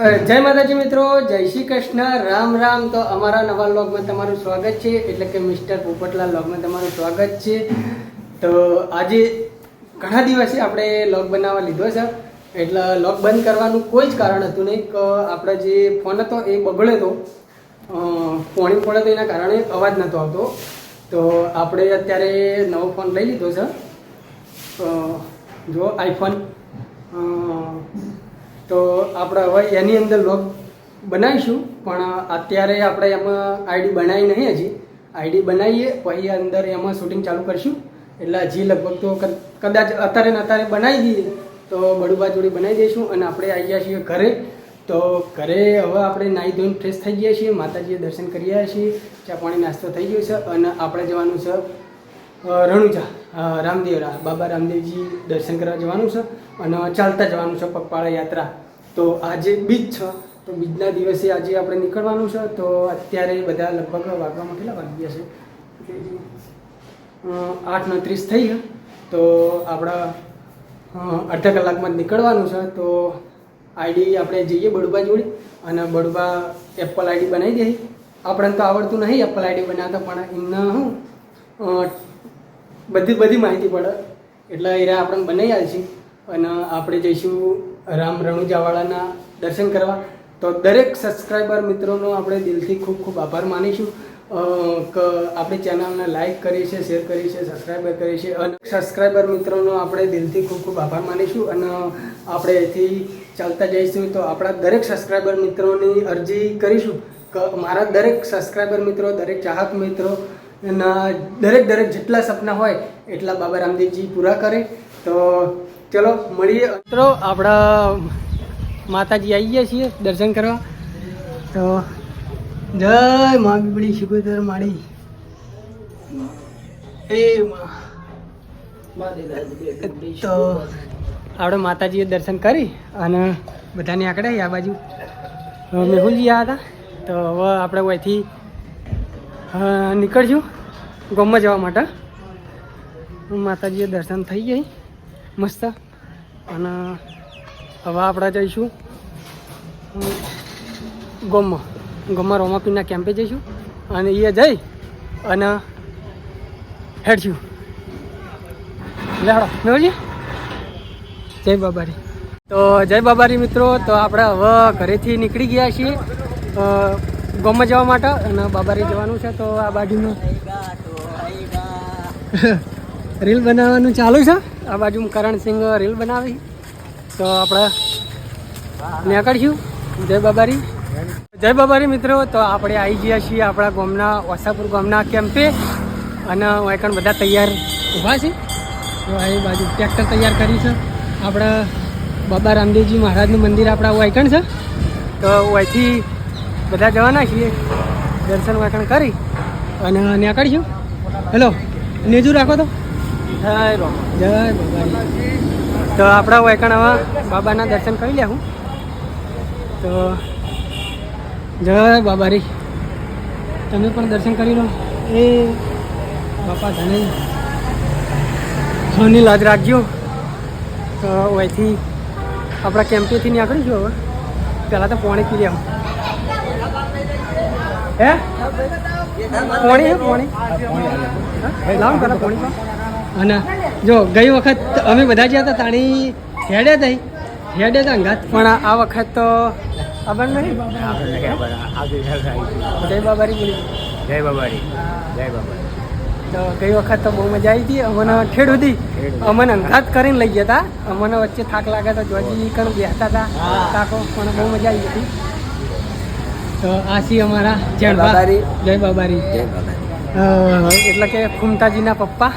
જય માતાજી મિત્રો, જય શ્રી કૃષ્ણ, રામ રામ. તો અમારા નવા લોગમાં તમારું સ્વાગત છે, એટલે કે મિસ્ટર પોપટલાલ લોગમાં તમારું સ્વાગત છે. તો આજે ઘણા દિવસે આપણે લોગ બનાવવા લીધો છે, એટલે લોગ બંધ કરવાનું કોઈ જ કારણ હતું નહીં. કે, આપણો જે ફોન હતો એ બગડ્યો હતો. પોણી પડે તો એના કારણે અવાજ નહોતો આવતો. તો આપણે અત્યારે નવો ફોન લઈ લીધો છે. જો આઈફોન તો આપણે હવે એની અંદર લોગ બનાવીશું, પણ અત્યારે આપણે એમાં આઈડી બનાવી નહીં હજી. આઈડી બનાવીએ, પછી અંદર એમાં શૂટિંગ ચાલુ કરશું. એટલે હજી લગભગ તો કદાચ અત્યારે ને અત્યારે બનાવી દઈએ, તો બડુબા જોડી બનાવી દઈશું અને આપણે આવી ગયા છીએ ઘરે. તો ઘરે હવે આપણે નાહી ધોઈને ફ્રેશ થઈ ગયા છીએ, માતાજીએ દર્શન કરી આવ્યા છીએ, ચા પાણી નાસ્તો થઈ ગયો છે અને આપણે જવાનું છે રણુજા રામદેવ રામદેવરા. બાબા રામદેવજી દર્શન કરવા જવાનું છે અને ચાલતા જવાનું છે પગપાળા યાત્રા. તો આજે બીજ છે. તો બીજના દિવસે આજે આપણે નીકળવાનું છે. તો અત્યારે બધા લગભગ વાગવામાં કેટલા વાગી ગયા છે? આઠ ને ત્રીસ થઈ ગયા. તો આપણા અડધા કલાકમાં નીકળવાનું છે. તો આઈડી આપણે જઈએ બડુબા જોડે. અને બડુબા એપલ આઈડી બનાવી દઈએ આપણને તો આવડતું નહીં એપલ આઈડી બનાવતા, પણ એમને હું બધી બધી માહિતી પડે. એટલે એ આપણને બનાવી આવીશું અને આપણે જઈશું રામ રણુજાવાળાના દર્શન કરવા. તો દરેક સબસ્ક્રાઈબર મિત્રોનો આપણે દિલથી ખૂબ ખૂબ આભાર માનીશું. આપણી ચેનલને લાઈક કરી છે શેર કરી છે સબસ્ક્રાઈબર કરી છે. અને સબસ્ક્રાઈબર મિત્રોનો આપણે દિલથી ખૂબ ખૂબ આભાર માનીશું. અને આપણે એથી ચાલતા જઈશું તો આપણા દરેક સબસ્ક્રાઈબર મિત્રોની અરજી કરીશું. કે, મારા દરેક સબસ્ક્રાઈબર મિત્રો, દરેક ચાહક મિત્રો, ના, દરેક દરેક જેટલા સપના હોય એટલા બાબા રામદેવજી પૂરા કરે. તો ચલો, મળીએ. મિત્રો, આપણા માતાજી આવી ગયા છીએ દર્શન કરવા. તો જય મા બીબડી શિકોતર માળી. એ તો આપણે માતાજીએ દર્શન કરી અને બધાને આંકડે આ બાજુ. મેહુલજી આવ્યા હતા. તો હવે આપણે અહીંથી નીકળશું ગોમમાં જવા માટે. માતાજીએ દર્શન થઈ ગઈ. મસ્ત. અને હવે આપણે જઈશું ગોમમાં. ગોમમાં રોમાપીરના કેમ્પે જઈશું. અને એ જઈ અને હેડશું. લેડો મેહુલજી જય બાબારી. તો જય બાબારી મિત્રો તો આપણે હવે ઘરેથી નીકળી ગયા છીએ અ, જવા માટે. અને બાબારી જવાનું છે તો આ બાજુનું રીલ બનાવવાનું ચાલુ છે. આ બાજુ કરણસિંહ રીલ બનાવી. તો આપણે નીકળશું. જય બાબારી. જય બાબારી મિત્રો. તો આપણે આવી ગયા છીએ આપણા ગામના વાસાપુર ગામના કેમ્પે. અને વાયકણ બધા તૈયાર ઊભા છે. તો એ બાજુ ટ્રેક્ટર તૈયાર કરી છે. આપણા બાબા રામદેવજી મહારાજનું મંદિર આપણા વાયકણ છે. તો અહીંથી બધા જવાના છીએ. દર્શન વાયકણ કરી અને નીકળશું. હેલો, નેજુ રાખો તો. જય બાબાજી તો આપણા વૈકણામાં બાબાના દર્શન કરી લે હું. તો જય બાબારી. તમે પણ દર્શન કરી લો. એ બાપા ધને સોની લાજ રાખજો. તો અહીંથી આપણા કેમ્પેથી નીકળીશું હવે. પહેલાં તો પોણી પી લેવું હે. પોણી પોણી? લાવ પહેલાં પોણી. અને જો ગઈ વખત અમે બધા ગયા હતા તાણી હેડે થઈ. હેડે હતા અંગાત. પણ આ વખત તો ખબર નહીં. જય બાબારી બોલી. જય બાબારી જય બાબારી તો ગઈ વખત તો બહુ મજા આવી હતી. અમને ઠેડ હતી અમને અંઘાત કરીને લઈ ગયા હતા. અમને વચ્ચે થાક લાગે તો જોજી કણ બેસતા હતા. થાકો પણ બહુ મજા આવી હતી. તો આ સી અમારા જય બાબારી. જય બાબારી. અ, એટલે કે ફૂમતાજીના પપ્પા.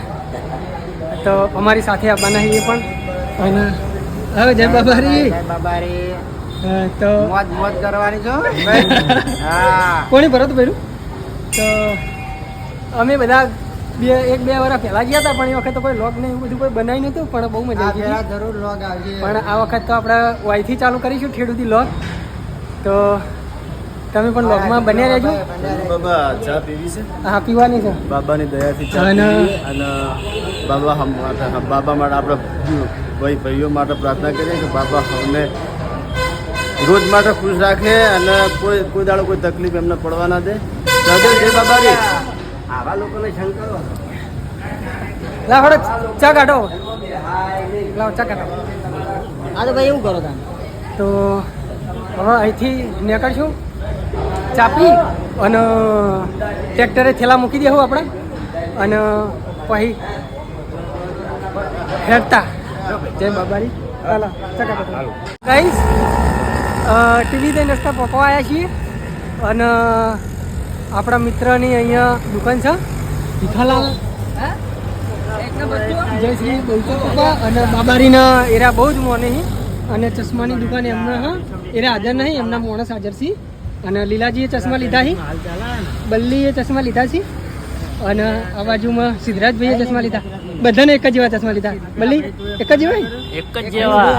તો અમારી સાથે આવવાના છે પણ. અને હવે જય બાબારી. જય બાબારી. તો મોજ મોજ કરવાની છો? હા. કોણે ભરત ભર્યું? તો અમે બધા બે એક બે વાર પહેલા ગયા હતા પણ એ વખત તો કોઈ લોગ નહીં એવું બધું કોઈ બનાવી નહોતું પણ બહુ મજા આવી જરૂર લોગ આવશે પણ આ વખત તો આપણે વાયથી ચાલુ કરીશું ઠેડુથી લોગ. તો તમે પણ લોગમાં બન્યા રહેજો. બાબા ચા પીવી છે? હા પીવાની છે. બાબાની દયાથી ચા અને બાબા માટે બાબા માટે આપણે ભાઈ ભાઈઓ માટે પ્રાર્થના કરીએ કે બાબા અમને રોજ માટે ખુશ રાખે અને કોઈ કોઈ દાડો કોઈ તકલીફ એમને પડવા ના દે. જય બાબારી આવા લોકોને શંકરો લાવ હળો ચા કાઢો. લાવ ચા કાઢો. આ તો ભાઈ એવું કરો તમે. તો હવે અહીંથી નીકળશું. ચાપી અને ટ્રેક્ટરે થેલા મૂકી દેવું આપણે. અને પછી હેરતા જય બાબારી. ગાઈસ ટીવી દઈને રસ્તા પકવા આવ્યા છીએ. અને આપણા મિત્રની અહીંયા દુકાન છે. ભીખાલાલ. જય શ્રી બોલતો પપ્પા. અને બાબારીના એરા બહુ જ મોને અને ચશ્માની દુકાન એમના હા. એરા હાજર નહીં એમના માણસ હાજર છે. અને લીલાજીએ ચશ્મા લીધા છે. બલ્લીએ ચશ્મા લીધા છે. અને આ બાજુમાં સિદ્ધરાજભાઈએ ચશ્મા લીધા. બધાને એક જ જેવા ચશ્મા લીધા. બલ્લી એક જ જેવા એક જ જેવા.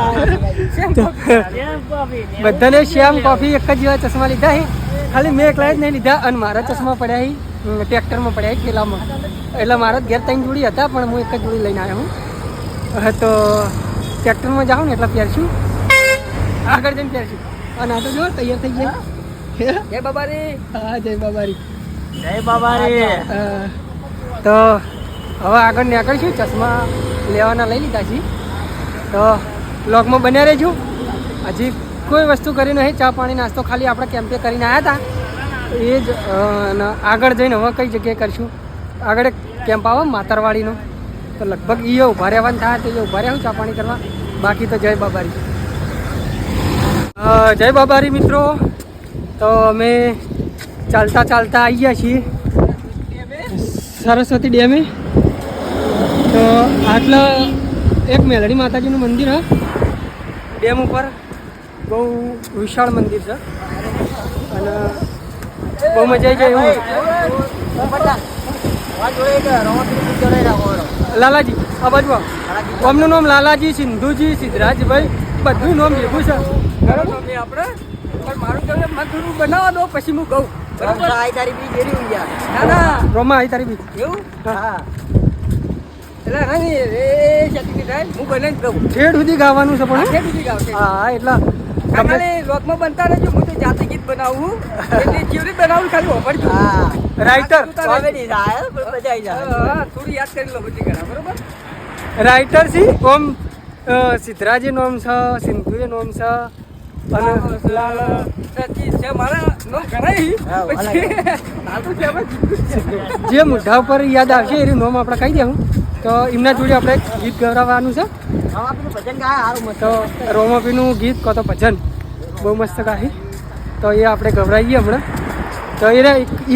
બધાને શ્યામ કોફી એક જ જેવા ચશ્મા લીધા છે ખાલી મેં એકલા જ નહીં લીધા અને મારા ચશ્મા પડ્યા છે ટ્રેક્ટરમાં પડ્યા છે એટલે મારા જ ઘેર ત્રણ જોડી હતા પણ હું એક જ જોડી લઈને આવ્યો હું. તો ટ્રેક્ટરમાં જાઉં ને એટલે પહેરશું. આગળ જઈને પહેરશું. અને આ તો જો તૈયાર થઈ ગયા. જય બાબારી. હા જય બાબારી. જય બાબારી. અ, તો હવે આગળ નીકળશું ચશ્મા લેવાના લઈ લીધા છે તો બ્લોગમાં બન્યા રહેજો. હજી કોઈ વસ્તુ કરી નહીં ચા પાણી નાસ્તો ખાલી આપણે કેમ્પે કરીને આવ્યા હતા. એ જ આગળ જઈને હવે કઈ જગ્યાએ કરશું. આગળ એક કેમ્પ આવે માતરવાડીનો. તો લગભગ એ ઊભા રહેવાનું થાય તો એ ઊભા રહેવું ચા પાણી કરવા. બાકી તો જય બાબારી. જય બાબારી મિત્રો. તો અમે ચાલતા ચાલતા આવી ગયા છીએ. સરસ્વતી ડેમે. તો આટલા એક મેલડી માતાજીનું મંદિર, હા? ડેમ ઉપર બહુ વિશાળ મંદિર છે. અને બહુ મજા આવી જાય એવું. લાલાજી, આ બાજુ. આમનું નામ લાલાજી, સિંધુજી, સિદ્ધરાજભાઈ. બધું નામ લીધું છે. બરાબર આપણે, પણ મારું તમે મને થોડું બનાવો દો, પછી હું કહું. રોમા આઈ તારી બી એવું? હા. એટલે નહીં એ શક્તિ થાય. હું બને જ કહું. સુધી ગાવાનું છે પણ આખે સુધી ગાવ હા એટલા. ખાલી લોકમાં બનતા રહેજો હું તો જાતે ગીત બનાવું. એટલે જીવરી બનાવું ખાલી વાપરજો રાઇટર કોમેડી પણ મજા આવી જાય. હા થોડી યાદ કરી લો બધી ઘણા બરોબર? રાઇટર છે ઓમ સિદ્ધરાજે નોમ છે સિંધુએ નોમ છે. ઘણા જ મોઢા ઉપર યાદ આવશે એનું નોમ આપણે કહી દેવું. તો એમના જોડે આપણે ગીત ગવડાવવાનું છે. તો રોમાપીનું ગીત કહો તો ભજન. બહુ મસ્ત ગાહી તો એ આપણે ગભરાઈએ હમણાં. તો એ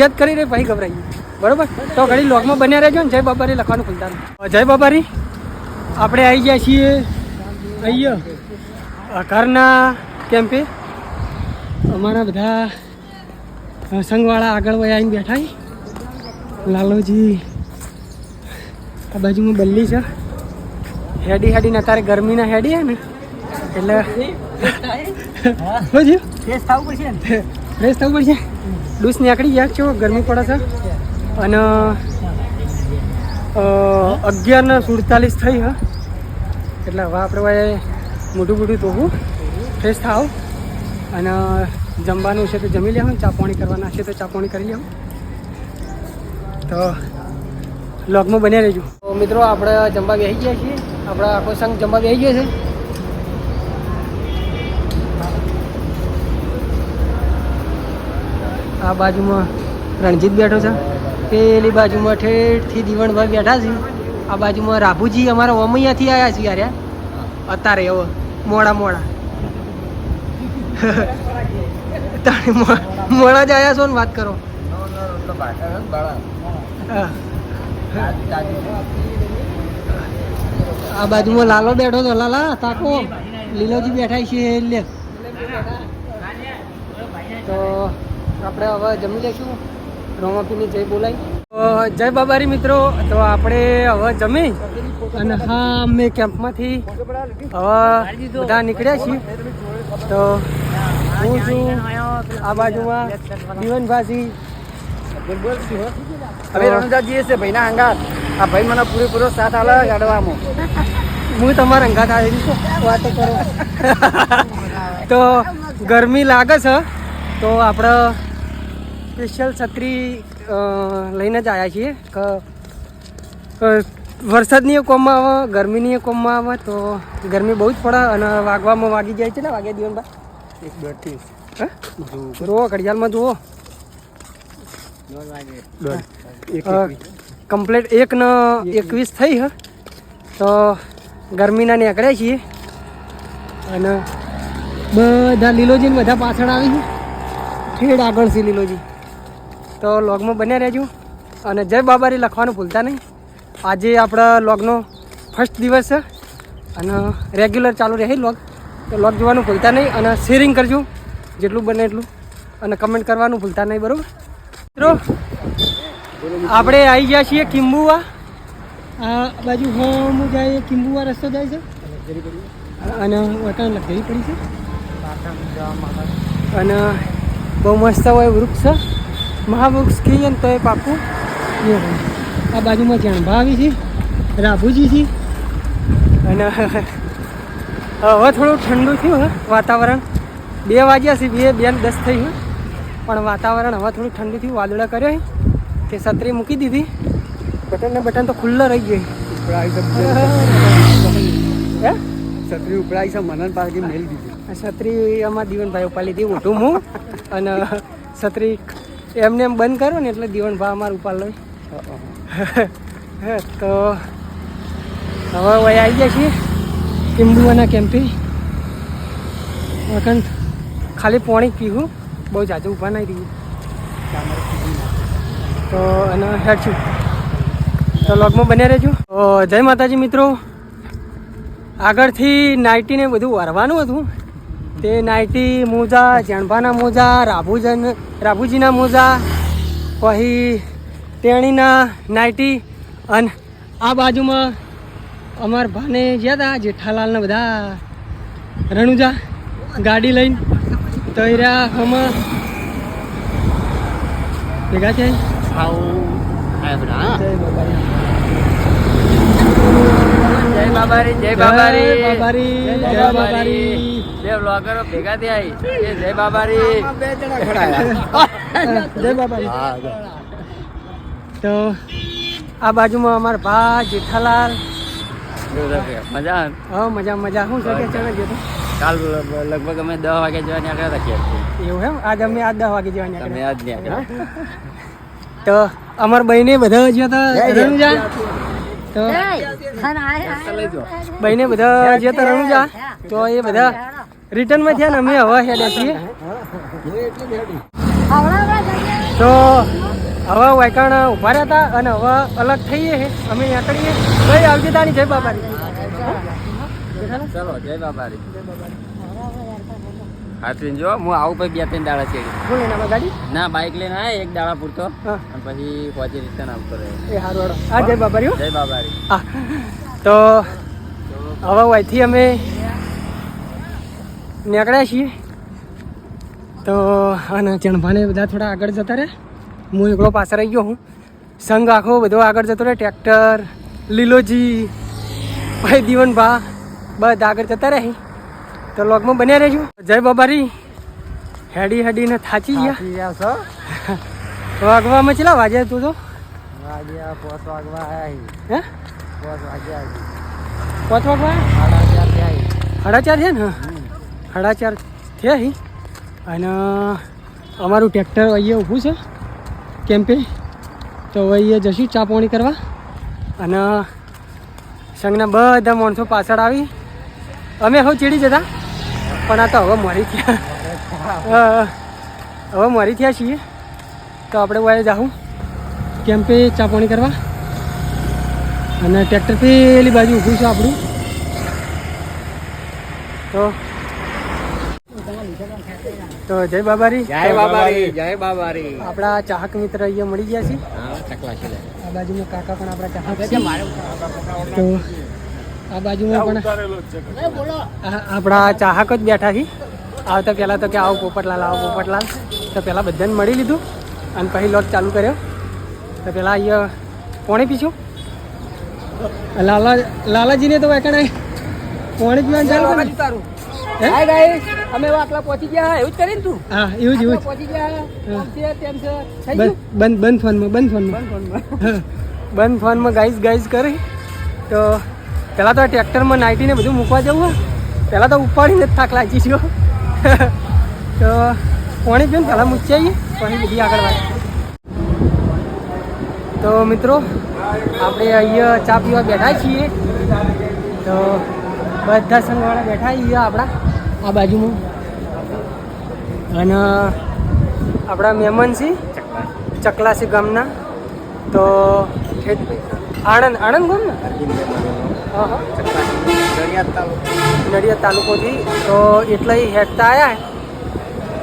યાદ કરી રહી ભાઈ ગભરાઈએ. બરોબર? તો ઘડી લોગમાં બન્યા રહેજો ને જય બાબારી લખવાનું ભૂલતા નહીં. જય બાબારી. આપણે આવી ગયા છીએ અહીંયા. ઘરના કેમ્પે અમારા બધા સંઘવાળા આગળ વયા આવીને બેઠા લાલોજી આ બાજુમાં બલ્લી છે. હેડી હેડી ને અત્યારે ગરમીના હેડી હે ને એટલે શું થયું? થવું પડશે ને. ફ્રેશ થવું પડશે? ડૂસ નીકળી ગયા છો ગરમી પડે છે? અને અગિયાર ને સુડતાલીસ થઈ હા. એટલે હવે આપણે મોટું મોઢું મોઢું ધોવું. ફ્રેશ થાવ અને જમવાનું છે તો જમી લેવું ચા પાણી કરવાના છે તો ચા પાણી કરી લેવું. તો લોગમાં બન્યા રહેજો. તો મિત્રો, આપણે જમવા બેસી ગયા છીએ. આપણા આખો સંઘ જમવા બેસી ગયો છે. આ બાજુમાં રણજીત બેઠો છે. પેલી બાજુમાં ઠેઠથી દીવણભાઈ બેઠા છે. આ બાજુમાં રાભુજી અમારા ઓમૈયાથી આવ્યા છે યાર અત્યારે હવે મોડા મોડા. તારે મોડા જ આવ્યા છો ને વાત કરો. આ બાજુમાં લાલો બેઠો તો, લાલા, તાકો. લીલોજી બેઠા છે એટલે તો આપણે હવે જમી લઈશું. રોમાપીની જય બોલાય. જય બાબારી મિત્રો, તો આપણે હવે જમી. અને હા, અમે કેમ્પમાંથી હવે બધા નીકળ્યા છીએ. તો હું છું આ બાજુમાં જીવનભાજી હવે રણુજાજી છે ભાઈના અંગાત. આ ભાઈ મને પૂરેપૂરો સાથ આલે ગાડવામાં હું તમારા અંગાત આવી છું. વાતો કરો. તો ગરમી લાગે છે. તો આપણે સ્પેશિયલ છત્રી લઈને જ આવ્યા છીએ. કે વરસાદની કોમમાં આવે ગરમીની કોમમાં આવે તો ગરમી બહુ જ પડે અને વાગવામાં વાગી જાય છે ને વાગે દિવસમાં એક જુઓ. ઘડિયાળમાં જુઓ. કમ્પ્લીટ એક ને એકવીસ થઈ હ? તો ગરમીના નીકળ્યા છીએ. અને બધા લીલોજી બધા પાછળ આવી છે. ઠેડ આગળ છે લીલોજી. તો લોગમાં બન્યા રહેજો. અને જય બાબારી લખવાનું ભૂલતા નહીં. આજે આપણા લોગનો ફર્સ્ટ દિવસ છે. અને રેગ્યુલર ચાલુ રહે લોગ. તો લોગ જોવાનું ભૂલતા નહીં અને શેરિંગ કરજો. જેટલું બને એટલું. અને કમેન્ટ કરવાનું ભૂલતા નહીં બરાબર? મિત્રો આપણે આવી ગયા છીએ કિંબુવા. આ બાજુ હોમ જાય કિંબુવા રસ્તો જાય છે. અને વટાણ લખેલી પડી છે. અને બહુ મસ્ત હોય વૃક્ષ. છે મહાવૃક્ષ કહીએ ને તો એ પાકું. એ હોય. આ બાજુમાં જાણભા આવી છે રાભુજી છે. અને હવે થોડું ઠંડુ થયું હે વાતાવરણ. બે વાગ્યા છે બે બે ને દસ થઈ ગયું પણ વાતાવરણ હવે થોડું ઠંડુ થયું વાદળા કર્યો તે છત્રી મૂકી દીધી. બટન ને બટન તો ખુલ્લા રહી ગઈ હે? છત્રી ઉપડાઈ છે મનન પાસે મેલ દીધી. છત્રી અમારા દીવનભાઈ ઉપાડી લીધી મોટું હું અને છત્રી એમને એમ બંધ કર્યો ને એટલે દીવનભાઈ અમારે ઉપાડ લઈ. તો હવે વય આવી ગયા છીએ. કિંબુવાના કેમ્પી વખત ખાલી પોણી પીવું, બહુ જાજુ ઊભા નહીં રહ્યું તો અને હેડ છું. તો લોગમાં બન્યા રહેજો. જય માતાજી મિત્રો. આગળથી નાઇટીને બધું વરવાનું હતું. તે નાઇટી મોજા, જણભાના મોજા, રાભુજન, રાભુજીના મોજા પછી તેણીના નાઇટી અને આ બાજુમાં અમારા ભાને ગયા હતા જેઠાલાલના બધા રણુજા ગાડી લઈને તૈરા એ ભેગા છે જય બાબારી. જય બાબારી જય બાબારી. બાબારી, જય બાબારી. બે બ્લોગરો ભેગા થયા એ જય બાબારી. બે જણા ખડાયા જય. બાબારી તો આ બાજુમાં અમારા ભા જેઠાલાલ મજા હા મજા મજા. શું છે કે ચાલે ગયો કાલ લગભગ અમે દસ વાગે જવા નીકળ્યા હતા એવું એમ? આજ અમે આજ દસ વાગે જવા નીકળ્યા. આજ નીકળ્યા. તો અમાર બહેને બધા જ્યાં હતા રણુજા? તો બહેને બધા જ્યાં હતા રણુજા? તો એ બધા રિટર્નમાં થયા ને અમે હવા હેડ્યા છીએ. તો હવે વાયકાણ ઊભા રહ્યા હતા અને હવે અલગ થઈએ છે અમે નીકળીએ. ભાઈ આવજે તાની જય બાબારી. ચલો જય બાબારી. હાથવીને જો હું. આવું પછી બે ત્રણ દાડા છે. ના બાઇક લઈને આવે એક દાડા પૂરતો. અને પછી પહોંચી રિટર્ન આવતો રહે એ હારું વાળો હા જય બાબારી. જય બાબારી. તો હવે અહીંથી અમે નીકળ્યા છીએ. તો અને ચણભાને બધા થોડા આગળ જતા રહે હું એકલો પાછળ રહી ગયો હું. સંઘ આખો બધો આગળ જતો રહે ટ્રેક્ટર લીલોજી ભાઈ દીવનભા બધા આગળ જતા રહે. તો લોગમાં બન્યા રહેજો. જય બાબારી. હેડી હેડીને થાચી ગયા. વાગવામાં ચેલા વાગ્યા તું તો? વાગ્યા પોત વાગવા આયા હે? પોસ વાગ્યા પોત વાગવા સાડા ચાર થયા સાડા ચાર છે ને? સાડા ચાર થયા અને અમારું ટ્રેક્ટર અહીંયા ઊભું છે. કેમ્પે તો હવે જશું ચા પાણી કરવા. અને સંઘના બધા માણસો પાછળ આવી. અમે હવે ચીડી જતા. પણ આ તો હવે મરી થયા હવે મરી થયા છીએ. તો આપણે વાય જાઉં કેમ્પે ચા પાણી કરવા? અને ટ્રેક્ટર પેલી બાજુ ઊભું છે આપણું. તો તો જય બાબારી. જય બાબારી જય બાબારી. આપણા ચાહક મિત્ર અહીંયા મળી ગયા છે. આ બાજુમાં કાકા પણ આપણા ચાહક છે. તો આ બાજુમાં પણ આપણા ચાહક જ બેઠા છે. આવતા પહેલાં તો કે આવો પોપટલાલ આવો પોપટલાલ. તો પહેલાં બધાને મળી લીધું અને પછી લોટ ચાલુ કર્યો. તો પહેલાં અહીંયા પોણી પીછું લાલા લાલાજીને તો વાંકણે પોણી પીવાનું ચાલુ કર્યું હે? અમે આટલા પહોંચી ગયા એવું જ કરીને તું? હા એવું જ એવું પહોંચી ગયા તેમ છે બંધ બંધ ફોનમાં બંધ ફોનમાં. બંધ ફોનમાં. બંધ ફોનમાં ગાઈઝ ગાઈઝ કરી. તો પહેલાં તો ટ્રેક્ટરમાં નાઇટીને બધું મૂકવા જવું પહેલાં તો ઉપાડીને જ થાક લાગી ગયો. તો પાણી પીને પહેલાં મૂકી પછી બધી આગળ વાત. તો મિત્રો આપણે અહીંયા ચા પીવા બેઠા છીએ. તો બધા સંઘવાળા બેઠા છીએ આપણા. આ બાજુમાં. અને આપણા મહેમાન છે, ચકલાસી ગામના. તો આણંદ આણંદ ગામ ને? હા હા. નડિયાદ તાલુકોથી. તો એટલા હેઠતા આવ્યા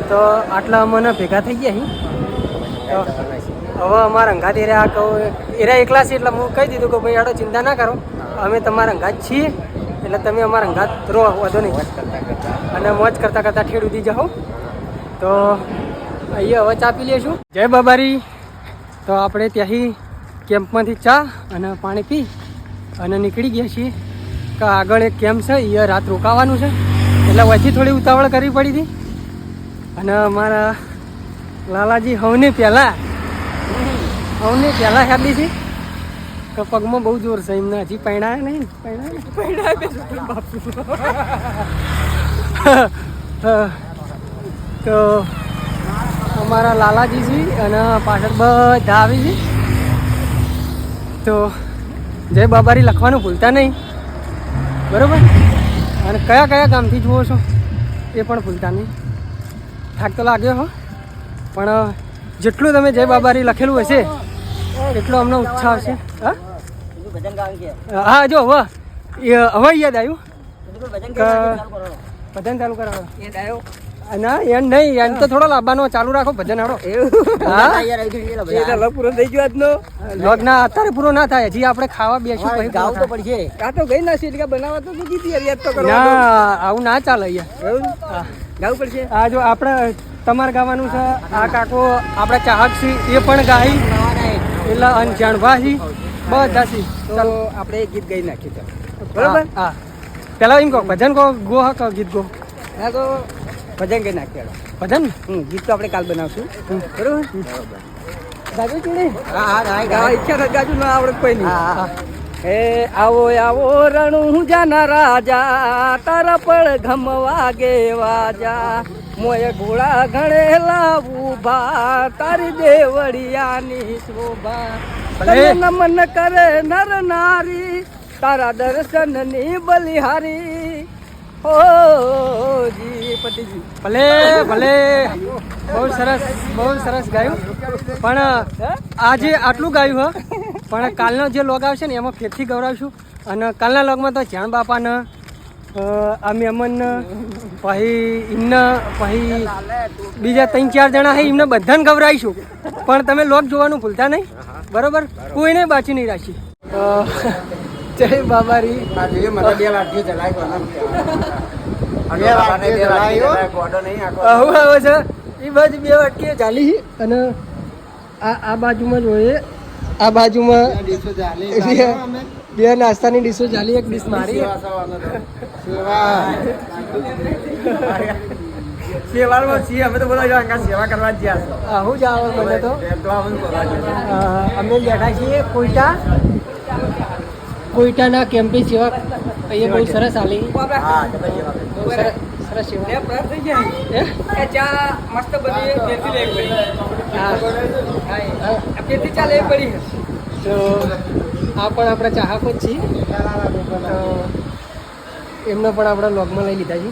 તો આટલા અમને ભેગા થઈ ગયા હવે અમારા અંગાત એરા કહું એરા એકલા છે એટલે હું કહી દીધું કે ભાઈ આડો ચિંતા ના કરો. અમે તમારા અંગાત છીએ. એટલે તમે અમારા અંગાત રહો વધો નહીં. અને મોજ કરતાં કરતાં ઠેડ ઉધી જાઓ. તો અહીંયા હવે ચા પી લઈશું. જય બાબારી. તો આપણે ત્યાંથી કેમ્પમાંથી ચા અને પાણી પી અને નીકળી ગયા છીએ. કે આગળ એક કેમ્પ છે એ રાત રોકાવાનું છે. એટલે વચ્ચે થોડી ઉતાવળ કરવી પડી હતી. અને અમારા લાલાજી હવને પહેલાં હવને પહેલાં ખાધી છે કે પગમાં બહુ જોર છે, એમને હજી પૈણાયા નહીં? પૈણાયા. તો અમારા લાલાજીજી અને પાછળ બધા આવી છે તો જય બાબારી લખવાનું ભૂલતા નહીં. બરોબર? અને કયા કયા ગામથી જુઓ છો? એ પણ ભૂલતા નહીં. થાક તો લાગ્યો હો. પણ જેટલું તમે જય બાબારી લખેલું હશે એટલો અમને ઉત્સાહ છે. હા? હા જો હવે હવે યાદ આવ્યું. ભજન ચાલુ કરાવો. ના એમ નહીં એમ તો થોડો લાવવાનો ચાલુ રાખો ભજન હાડો હા? તો પૂરો થઈ ગયો આજનો. લગ્ન અત્યારે પૂરો ના થાય હજી આપણે ખાવા બેસું પછી પૂરો થાય. પડશે. કા તો ગઈ ના સીટકા બનાવવા તો શું કીધી યાર, તો કરો ના આવું ના ચાલે અહીંયા એવું? ગાવું પડશે? આ જો આપણે તમારે ગાવાનું છે આ કાકો આપણે ચાહક છે એ પણ ગાઈ. એટલે અનજાણભા વાહી બધા છે તો આપણે ગીત ગાઈ નાખ્યું. બરોબર? હા, હા. પેલા એમ કહો ભજન કહો ગો હા કહો ગીત ગો. ના તો ભજન ગાઈ નાખ્યા ભજન? હમ ગીત તો આપણે કાલ બનાવશું. બરોબર? ગાજો ચીડી? હા હા હા ગાવા ઈચ્છા નથી ગાજુ ના આવડે કોઈ નહીં. હા. હે. આવો આવો રણુ જાના રાજા તારા પળ ઘમવા ગે વાજા. મોય ઘોડા લાવું ભા તારી દેવળિયાની શોભા. નમન કરે નર નારી. તારા દર્શનની બલિહારી. હો જી પતિજી. ભલે ભલે. બહુ સરસ બહુ સરસ ગાયું. પણ આજે આટલું ગાયું હ. પણ કાલનો જે લોગ આવશે ને એમાં ફેરથી ગૌરાવશું. અને કાલના લોગમાં તો જ્યાં બાપાને અ, અમન પછી એમને પછી બીજા ત્રણ ચાર જણા છે એમને બધાને ગવરાઈશું. પણ તમે લોક જોવાનું ભૂલતા નહીં. બરોબર? કોઈને બાચી નહીં રાખી. જય બાબા રી છે. એ બાજુ બે વાટકી ચાલી અને આ આ બાજુમાં જોઈએ આ બાજુમાં બે બે નાસ્તાની ડીશો ચાલી એક ડીશ મારી. સેવા છીએ અમે તો બધા અંગા સેવા કરવા જ આવું જ આવે મને તો. અમે બેઠા છીએ કોઈટા કોઈટાના કેમ્પની સેવા અહીંયા બહુ સરસ આલી. સરસ. સરસ સેવા પ્રાપ્ત થઈ ગયા ચા મસ્ત બધી પેથી લેવી પડી. હા. હા આ ચા લેવી પડી તો આ પણ આપણા ચાહકો જ છીએ. એમને પણ આપણા લોગમાં લઈ લીધા છે.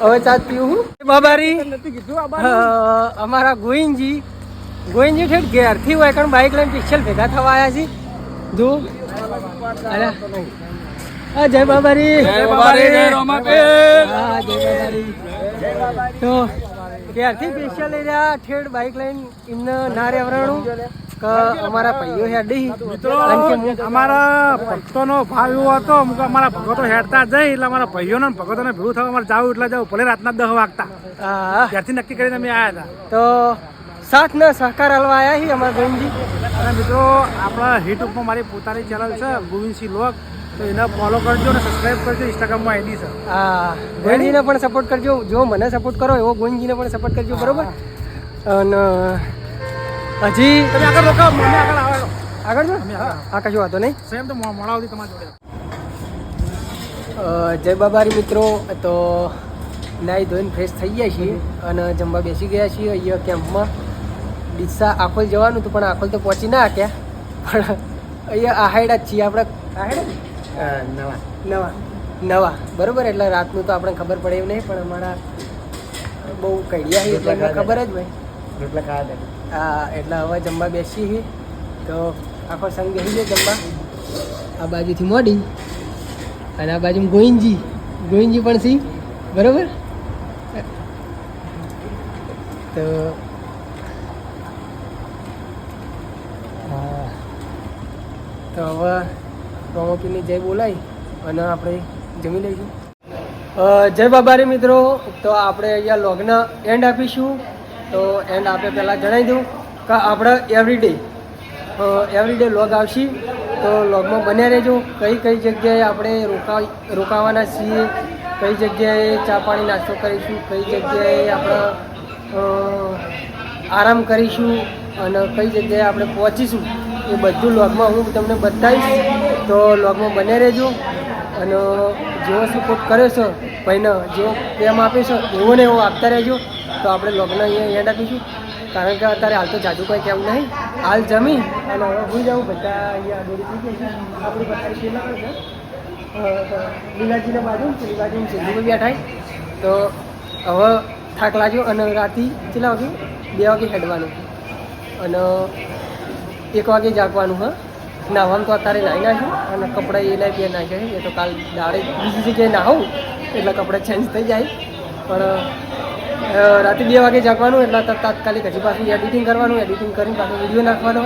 હવે ચા પીવું હું? બાબારી. નથી કીધું આ અમારા ગોવિંદજી. ગોવિંદજી ઠેઠ ઘેરથી હોય કારણ બાઇક લઈને પિક્ચર ભેગા થવા આવ્યા છીએ જો જય બાબારી. જય બાબારી, જય બાબારી. તો ત્યારથી સ્પેશિયલ લઈ રહ્યા ઠેઠ બાઇક લઈને એમને ના રેવરાણું કે અમારા ભાઈઓ હેડી અમારા ભક્તોનો ભાવ એવો હતો અમારા ભગતો હેડતા જાય એટલે અમારા ભાઈઓને ભગતોને ભેગું થવા અમારે જાવું એટલે જાવું. ભલે રાતના દહ વાગતા. ત્યારથી નક્કી કરીને અમે આવ્યા હતા. તો સાથ ને સહકાર હલવા આવ્યા છીએ અમારા ગોવિંદજી અને મિત્રો આપણા ઉપર મારી પોતાની ચેનલ છે ગોવિંદસિંહ લોક. તો એને ફોલો કરજો અને સબસ્ક્રાઇબ કરજો ઇન્સ્ટાગ્રામમાં આઈડી છે. હા ગોવિંદજીને પણ સપોર્ટ કરજો. જો મને સપોર્ટ કરો એવો ગોવિંદજીને પણ સપોર્ટ કરજો બરોબર? અને હજી તમે આગળ રોકો મને આગળ આવો. આગળ જો. હા કશું વાંધો નહીં. સેમ તો મો- મોડા સુધી તમારી જોડે. જય બાબારી મિત્રો. તો નાઈ ધોઈને ફ્રેશ થઈ ગયા છીએ અને જમવા બેસી ગયા છીએ અહીંયા કેમ્પમાં ડીસા આખોલ જવાનું હતું પણ આખોલ તો પહોંચી ના શક્યા પણ અહીંયા આહાયડા જ છીએ આપણે. આહાયડા નવા. નવા. નવા. બરાબર એટલે રાતનું તો આપણે ખબર પડે એવું નહીં પણ અમારા બહુ કડિયા છે એટલે ખબર જ ભાઈ રોટલા ખાવા દે હા એટલે હવે જમવા બેસી છીએ. તો આખો સંગ બેસી ગયો જમવા. આ બાજુથી મોડી. અને આ બાજુ ગોવિંદજી. ગોવિંદજી પણ સી બરાબર? તો હા તો હવે રોમોપીની જય બોલાય અને આપણે જમી લઈશું. જય બાબારી મિત્રો. તો આપણે અહીંયા લોગના એન્ડ આપીશું. તો એન્ડ આપે પહેલાં જણાવી દઉં કે આપણે એવરીડે એવરીડે લોગ આવશે. તો લોગમાં બન્યા રહેજો. કઈ કઈ જગ્યાએ આપણે રોકા, રોકાવાના છીએ, કઈ જગ્યાએ ચા પાણી નાસ્તો કરીશું, કઈ જગ્યાએ આપણે આરામ કરીશું અને કઈ જગ્યાએ આપણે પહોંચીશું એ બધું લોગમાં હું તમને બતાવીશ. તો લોગમાં બને રહેજો. અને જેવો સપોર્ટ કર્યો છે, ભાઈને જેવો પ્રેમ આપ્યો છે, એવો ને એવો આપતા રહેજો. તો આપણે લોગને અહીંયા યાદ આપીશું. કારણ કે અત્યારે હાલ તો જાજુ કંઈ કેમ નહીં. હાલ જમી અને હવે ભૂલી જાઉં, બધા અહીંયા દોરી થઈ ગયા છે. આપણી બધા પેલા છે. લીલાજીના બાજુ લીલાજી સિંધુમાં બેઠાય તો હવે થાક લાગ્યો અને રાતે કેટલા વાગે? બે વાગે હેડવાનું. અને એક વાગે જાગવાનું, હા. નાહવાનું તો અત્યારે નાહી નાખ્યું અને કપડાં એ લાઈ બે નાખ્યા છે. એ તો કાલ દાડે બીજી જગ્યાએ નાહું, એટલે કપડાં ચેન્જ થઈ જાય. પણ રાતે બે વાગે જાગવાનું, એટલે તાત્કાલિક હજી પાછું એડિટિંગ કરવાનું એડિટિંગ કરીને પાછું વીડિયો નાખવાનો.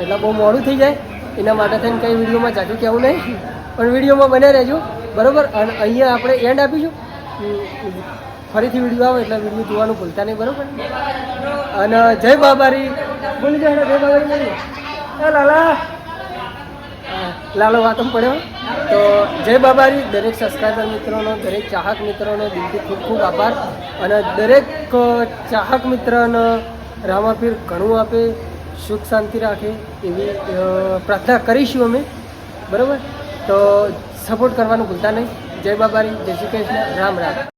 એટલે બહુ મોડું થઈ જાય. એના માટે થઈને કંઈ વિડીયોમાં જાજુ કહેવું નહીં. પણ વિડીયોમાં બને રહેજો. બરાબર? અને અહીંયા આપણે એન્ડ આપીશું. ફરીથી વીડિયો આવે એટલે વીડિયો જોવાનું ભૂલતા નહીં, બરાબર? અને જય બાબારી. બોલી જાય જય બાબારી લાલા. લાલો વાતમ પડ્યો. તો જય બાબારી, દરેક સબસ્ક્રાઈબર મિત્રોનો, દરેક ચાહક મિત્રોનો દિલથી ખૂબ ખૂબ આભાર. અને દરેક ચાહક મિત્રનો રામાપીર ઘણું આપે, સુખ શાંતિ રાખે એવી પ્રાર્થના કરીશું અમે. બરાબર? તો સપોર્ટ કરવાનું ભૂલતા નહીં. જય બાબારી, જય શ્રી કૃષ્ણ. રામ રામ.